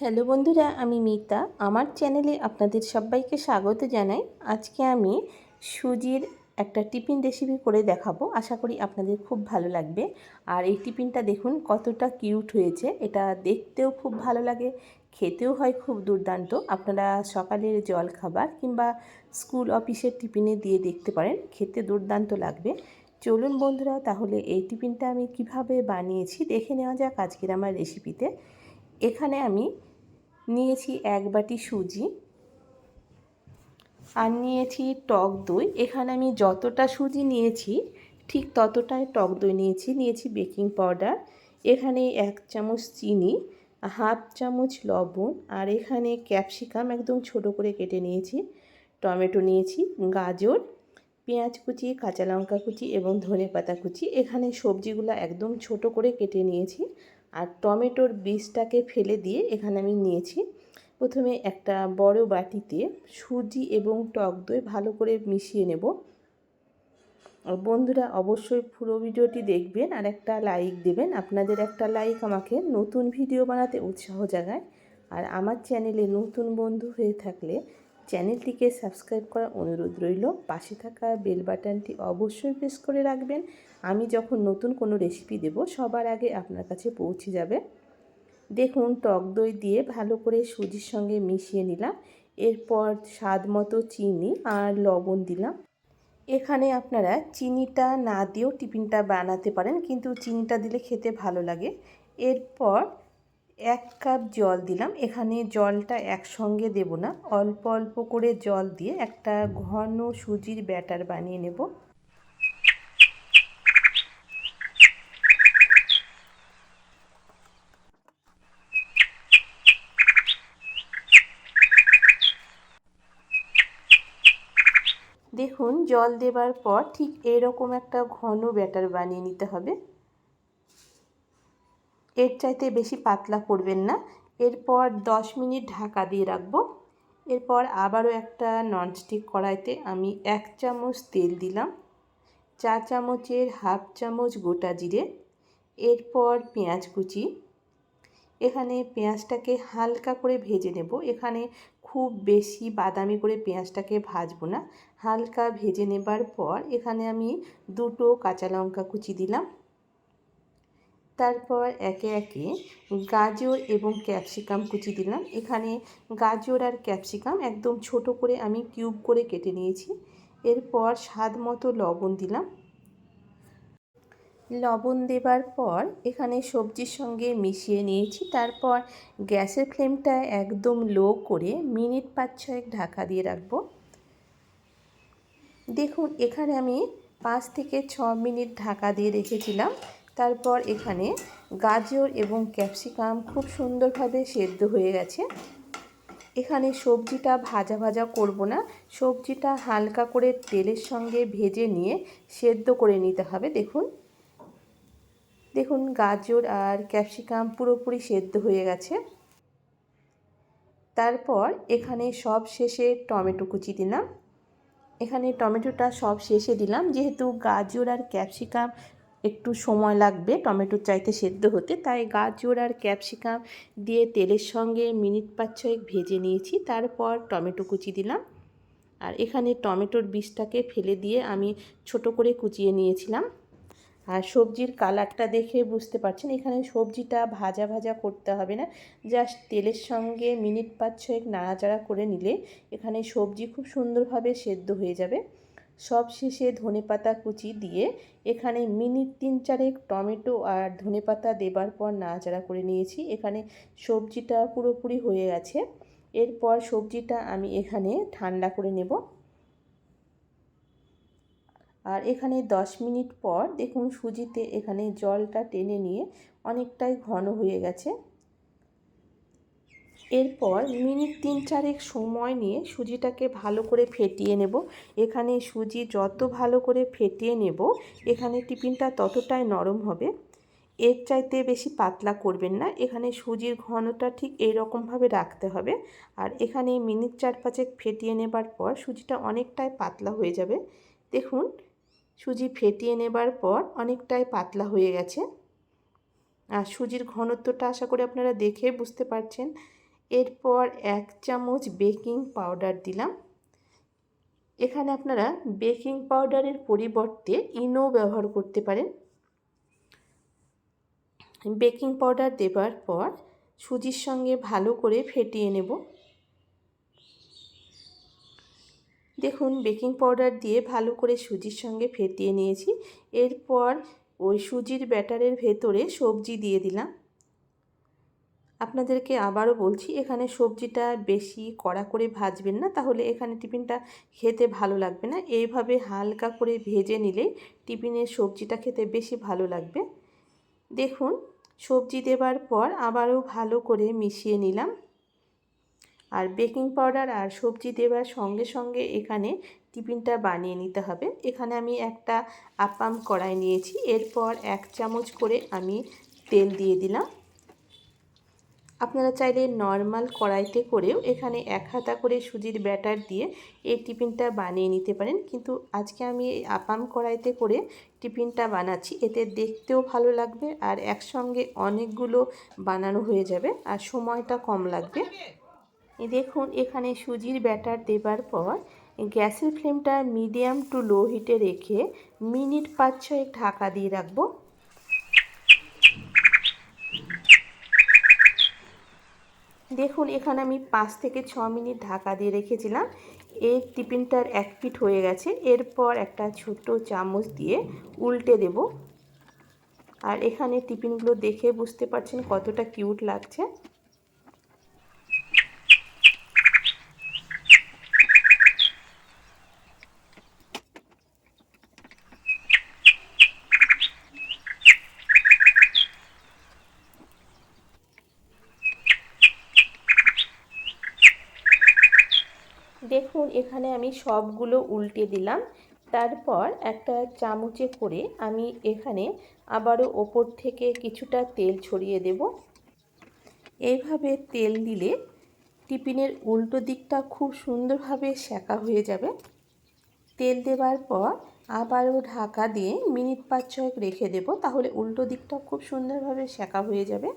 Hello বন্ধুরা, আমি মিতা। আমার চ্যানেলে আপনাদের সবাইকে স্বাগত জানাই। আজকে আমি সুজির একটা টিফিন রেসিপি করে দেখাবো। আশা করি আপনাদের খুব ভালো লাগবে। আর এই টিফিনটা দেখুন কতটা কিউট হয়েছে। এটা দেখতেও খুব ভালো লাগে, খেতেও হয় খুব দুর্দান্ত। আপনারা সকালের জল খাবার কিংবা স্কুল অফিসের টিফিনে দিয়ে দেখতে পারেন, খেতে দুর্দান্ত লাগবে। চলুন বন্ধুরা, তাহলে এই টিফিনটা আমি কীভাবে বানিয়েছি দেখে নেওয়া যাক আজকের আমার রেসিপিতে এখানে আমি নিয়েছি এক বাটি সুজি আর নিয়েছি টক দই। এখানে আমি যতটা সুজি নিয়েছি, ঠিক ততটাই টক দই নিয়েছি। নিয়েছি বেকিং পাউডার, এখানে এক চামচ চিনি, হাফ চামচ লবণ আর এখানে ক্যাপসিকাম একদম ছোট করে কেটে নিয়েছি। টমেটো নিয়েছি, গাজর, পেঁয়াজ কুচি, কাঁচা লঙ্কা কুচি এবং ধনে পাতা কুচি। এখানে সবজিগুলো একদম ছোট করে কেটে নিয়েছি। আর টমেটোর বীজটাকে ফেলে দিয়ে এখানে আমি নিয়েছি। প্রথমে একটা বড় বাটিতে সুজি এবং টক দই ভালো করে মিশিয়ে নেব। বন্ধুরা অবশ্যই পুরো ভিডিওটি দেখবেন আর একটা লাইক দেবেন। আপনাদের একটা লাইক আমাকে নতুন ভিডিও বানাতে উৎসাহ জাগায়। আর আমার চ্যানেলে নতুন বন্ধু হয়ে থাকলে চ্যানেলটিকে সাবস্ক্রাইব করার অনুরোধ রইল। পাশে থাকা বেল বাটনটি অবশ্যই প্রেস করে রাখবেন। আমি যখন নতুন কোনো রেসিপি দেব, সবার আগে আপনার কাছে পৌঁছে যাবে। দেখুন, টক দই দিয়ে ভালো করে সুজির সঙ্গে মিশিয়ে নিলাম। এরপর স্বাদ মতো চিনি আর লবণ দিলাম। এখানে আপনারা চিনিটা না দিয়েও টিফিনটা বানাতে পারেন, কিন্তু চিনিটা দিলে খেতে ভালো লাগে। এরপর এক কাপ জল দিলাম। এখানে জলটা একসঙ্গে দেব না। অল্প অল্প করে জল দিয়ে একটা ঘন সুজির ব্যাটার বানিয়ে নেব। দেখুন, জল দেবার পর ঠিক এরকম একটা ঘন ব্যাটার বানিয়ে নিতে হবে। এর চাইতে বেশি পাতলা করবেন না। এরপর দশ মিনিট ঢাকা দিয়ে রাখব। এরপর আবারও একটা ননস্টিক কড়াইতে আমি এক চামচ তেল দিলাম চা চামচের হাফ চামচ গোটা জিরে, এরপর পেঁয়াজ কুচি। এখানে পেঁয়াজটাকে হালকা করে ভেজে নেব। এখানে খুব বেশি বাদামি করে পেঁয়াজটাকে ভাজবো না। হালকা ভেজে নেবার পর এখানে আমি দুটো কাঁচা লঙ্কা কুচি দিলাম। তারপর একে একে গাজর এবং ক্যাপসিকাম কুচি দিলাম। এখানে গাজর আর ক্যাপসিকাম একদম ছোট করে আমি কিউব করে কেটে নিয়েছি। এরপর স্বাদ মতো লবণ দিলাম। লবণ দেবার পর এখানে সবজির সঙ্গে মিশিয়ে নিয়েছি। তারপর গ্যাসের ফ্লেমটা একদম লো করে মিনিট পাঁচ ছয়েক ঢাকা দিয়ে রাখব। দেখুন, এখানে আমি পাঁচ থেকে ছ মিনিট ঢাকা দিয়ে রেখেছিলাম। তারপর এখানে গাজর এবং ক্যাপসিকাম খুব সুন্দরভাবে সেদ্ধ হয়ে গেছে। এখানে সবজিটা ভাজা ভাজা করব না, সবজিটা হালকা করে তেলের সঙ্গে ভেজে নিয়ে সেদ্ধ করে নিতে হবে। দেখুন দেখুন গাজর আর ক্যাপসিকাম পুরোপুরি সেদ্ধ হয়ে গেছে। তারপর এখানে সব শেষে টমেটো কুচি দিলাম। এখানে টমেটোটা সব শেষে দিলাম, যেহেতু গাজর আর ক্যাপসিকাম একটু সময় লাগবে, টমেটোর চাইতে সেদ্ধ হতে। তাই গাজর আর ক্যাপসিকাম দিয়ে তেলের সঙ্গে মিনিট পাঁচ ছয়েক ভেজে নিয়েছি। তারপর টমেটো কুচি দিলাম। আর এখানে টমেটোর বীজটাকে ফেলে দিয়ে আমি ছোট করে কুচিয়ে নিয়েছিলাম। আর সবজির কালারটা দেখে বুঝতে পারছেন, এখানে সবজিটা ভাজা ভাজা করতে হবে না। জাস্ট তেলের সঙ্গে মিনিট পাঁচ ছয়েক নাড়াচাড়া করে নিলে এখানে সবজি খুব সুন্দরভাবে সেদ্ধ হয়ে যাবে। সব শেষে ধনে পাতা কুচি দিয়ে এখানে মিনিট তিন চারেক টমেটো আর ধনে পাতা দেবার পর নাড়াচাড়া করে নিয়েছি। এখানে সবজিটা পুরোপুরি হয়ে গেছে। এরপর সবজিটা আমি এখানে ঠান্ডা করে নেব। আর এখানে দশ মিনিট পর দেখুন সুজিতে এখানে জলটা টেনে নিয়ে অনেকটাই ঘন হয়ে গেছে। এরপর মিনিট তিন চারেক সময় নিয়ে সুজিটাকে ভালো করে ফেটিয়ে নেব। এখানে সুজি যত ভালো করে ফেটিয়ে নেব, এখানে টিফিনটা ততটাই নরম হবে। এর চাইতে বেশি পাতলা করবেন না। এখানে সুজির ঘনটা ঠিক এইরকমভাবে রাখতে হবে। আর এখানে মিনিট চার পাঁচেক ফেটিয়ে নেবার পর সুজিটা অনেকটাই পাতলা হয়ে যাবে। দেখুন, সুজি ফেটিয়ে নেবার পর অনেকটাই পাতলা হয়ে গেছে। আর সুজির ঘনত্বটা আশা করি আপনারা দেখে বুঝতে পারছেন। এরপর এক চামচ বেকিং পাউডার দিলাম। এখানে আপনারা বেকিং পাউডারের পরিবর্তে ইনো ব্যবহার করতে পারেন। বেকিং পাউডার দেবার পর সুজির সঙ্গে ভালো করে ফেটিয়ে নেব। দেখুন, বেকিং পাউডার দিয়ে ভালো করে সুজির সঙ্গে ফেটিয়ে নিয়েছি। এরপর ওই সুজির ব্যাটারের ভেতরে সবজি দিয়ে দিলাম। আপনাদেরকে আবারও বলছি, এখানে সবজিটা বেশি কড়া করে ভাজবেন না, তাহলে এখানে টিফিনটা খেতে ভালো লাগবে না। এইভাবে হালকা করে ভেজে নিলে টিফিনের সবজিটা খেতে বেশি ভালো লাগবে। দেখুন, সবজি দেবার পর আবারও ভালো করে মিশিয়ে নিলাম। আর বেকিং পাউডার আর সবজি দেওয়ার সঙ্গে সঙ্গে এখানে টিফিনটা বানিয়ে নিতে হবে। এখানে আমি একটা আপাম কড়াই নিয়েছি, এরপর এক চামচ করে আমি তেল দিয়ে দিলাম। আপনারা চাইলে নর্মাল কড়াইতে করেও এখানে এক হাতা করে সুজির ব্যাটার দিয়ে এই টিফিনটা বানিয়ে নিতে পারেন। কিন্তু আজকে আমি এই আপাম কড়াইতে করে টিফিনটা বানাচ্ছি, এতে দেখতেও ভালো লাগবে আর একসঙ্গে অনেকগুলো বানানো হয়ে যাবে আর সময়টা কম লাগবে। দেখুন, এখানে সুজির ব্যাটার দেবার পর গ্যাসের ফ্লেমটা মিডিয়াম টু লো হিটে রেখে মিনিট পাঁচ ছয়েক ঢাকা দিয়ে রাখব। দেখুন, এখানে আমি পাঁচ থেকে ছ মিনিট ঢাকা দিয়ে রেখেছিলাম। এই টিফিনটার এক পিঠ হয়ে গেছে। এরপর একটা ছোট চামচ দিয়ে উল্টে দেব। আর এখানে টিফিনগুলো দেখে বুঝতে পারছেন কতটা কিউট লাগছে। দেখুন, এখানে আমি সবগুলো উল্টে দিলাম। তারপর একটা চামচে করে আমি এখানে আবারও ওপর থেকে কিছুটা তেল ছড়িয়ে দেব। এইভাবে তেল দিলে টিফিনের উল্টো দিকটা খুব সুন্দরভাবে সেকা হয়ে যাবে। তেল দেওয়ার পর আবারও ঢাকা দিয়ে মিনিট পাঁচ ছয়েক রেখে দেব, তাহলে উল্টো দিকটা খুব সুন্দরভাবে সেকা হয়ে যাবে।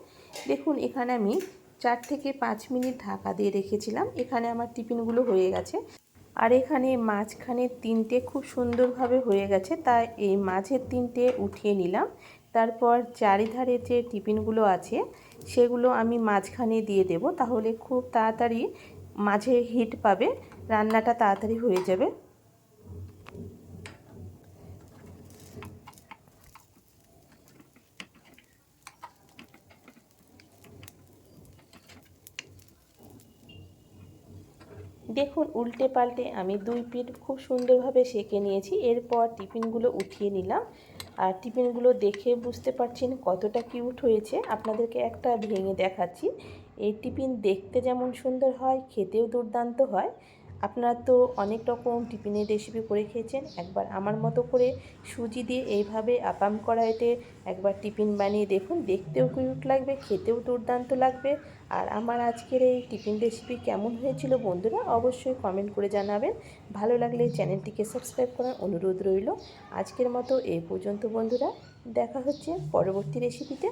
দেখুন, এখানে আমি চার থেকে পাঁচ মিনিট ঢাকা দিয়ে রেখেছিলাম। এখানে আমার টিফিনগুলো হয়ে গেছে। আর এখানে মাঝখানে তিনটে খুব সুন্দরভাবে হয়ে গেছে, তাই এই মাঝের তিনটে উঠিয়ে নিলাম। তারপর চারিধারে যে টিফিনগুলো আছে, সেগুলো আমি মাঝখানে দিয়ে দেব। তাহলে খুব তাড়াতাড়ি মাঝে হিট পাবে, রান্নাটা তাড়াতাড়ি হয়ে যাবে। দেখুন, উল্টে পাল্টে আমি দুই পিঠ খুব সুন্দরভাবে সেঁকে নিয়েছি। এরপর টিফিনগুলো উঠিয়ে নিলাম। আর টিফিনগুলো দেখে বুঝতে পারছেন কতটা কিউট হয়েছে। আপনাদেরকে একটা ভেঙে দেখাচ্ছি। এই টিফিন দেখতে যেমন সুন্দর হয়, খেতেও দুর্দান্ত হয়। আপনারা তো অনেক রকম টিফিনের রেসিপি করে খেয়েছেন। একবার আমার মতো করে সুজি দিয়ে এইভাবে আপাম কড়াইতে একবার টিফিন বানিয়ে দেখুন। দেখতেও কিউট লাগবে, খেতেও দুর্দান্ত লাগবে। আর আমার আজকের এই টিফিন রেসিপি কেমন হয়েছিল বন্ধুরা অবশ্যই কমেন্ট করে জানাবেন। ভালো লাগলে চ্যানেলটিকে সাবস্ক্রাইব করার অনুরোধ রইল। আজকের মতো এই পর্যন্ত বন্ধুরা, দেখা হচ্ছে পরবর্তী রেসিপিতে